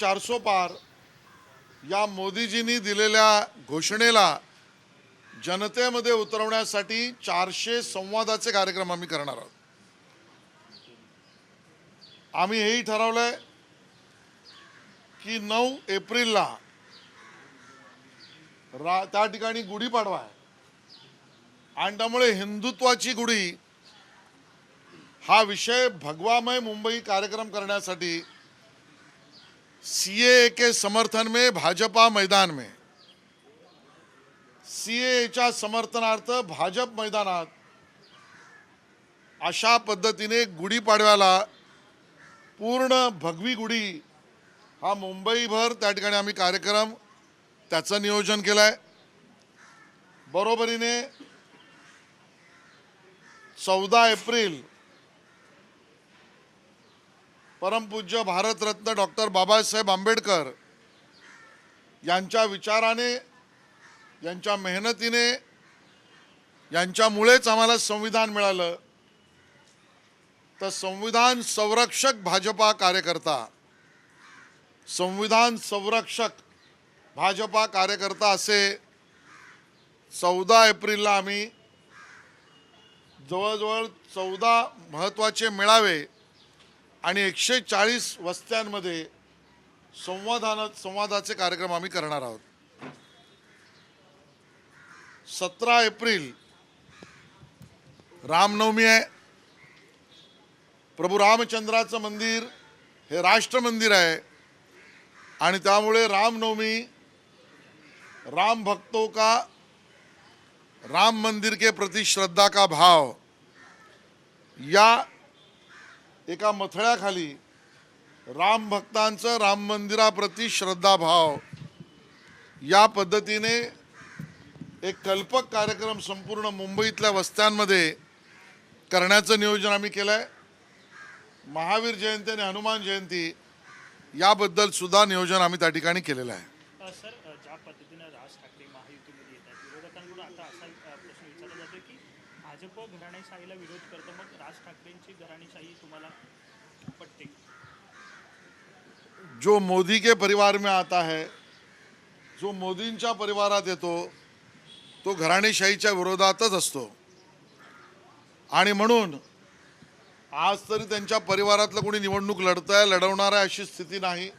चारसो पार या मोदीजींनी दिलेल्या घोषणेला जनतेमध्ये उतरवण्यासाठी चारशे संवादाचे कार्यक्रम आम्ही करणार आहोत. आम्ही हेही ठरवलंय की नऊ एप्रिलला रा त्या ठिकाणी गुढीपाडवा आहे. आणि त्यामुळे हिंदुत्वाची गुढी हा विषय भगवामय मुंबई कार्यक्रम करण्यासाठी सीए के समर्थन में भाजपा मैदान में। सीएच्या समर्थनार्थ भाजप मैदानात अशा पद्धतीने गुढीपाडव्याला पूर्ण भगवी गुढी हा मुंबईभर त्या ठिकाणी आम्ही कार्यक्रम त्याचं नियोजन केलं आहे बरोबरीने चौदा एप्रिल परमपूज्य भारतरत्न डॉक्टर बाबासाहेब आंबेडकर यांच्या विचाराने यांच्या मेहनतीने यांच्यामुळेच आम्हाला संविधान मिळालं. तर संविधान संरक्षक भाजपा कार्यकर्ता संविधान संरक्षक भाजपा कार्यकर्ता असे चौदा एप्रिलला आम्ही जवळजवळ चौदा महत्त्वाचे मेळावे आणि एकशे चाळीस वस्त्यांमध्ये संवादान संवादाचे कार्यक्रम आम्ही करणार आहोत. सतरा एप्रिल रामनवमी आहे. प्रभू रामचंद्राचं मंदिर हे राष्ट्र मंदिर आहे. आणि त्यामुळे रामनवमी राम भक्तों का राम मंदिर के प्रति श्रद्धा का भाव या एका मथळ्याखाली राम भक्तांचं राम मंदिराप्रती श्रद्धाभाव. या पद्धतीने एक कल्पक कार्यक्रम संपूर्ण मुंबईतल्या वस्त्यांमध्ये करण्याचं नियोजन आम्ही केलं आहे महावीर जयंती आणि हनुमान जयंती याबद्दल सुद्धा नियोजन आम्ही त्या ठिकाणी केलेलं आहे. ज्या पद्धतीनं राज ठाकरे महायुतीमध्ये विरोधकांकडून आता असा प्रश्न विचारला जातो की भाजप घराणेशाहीला विरोध करतं मग राज ठाकरेंची घराणेशाही तुम्हाला पटते? जो मोदी के परिवार में आता है जो मोदींच्या परिवारात येतो तो घराणेशाहीच्या विरोधातच असतो. आणि म्हणून आज तरी त्यांच्या परिवारातलं कोणी निवडणूक लढत आहे लढवणार आहे अशी स्थिती नाही.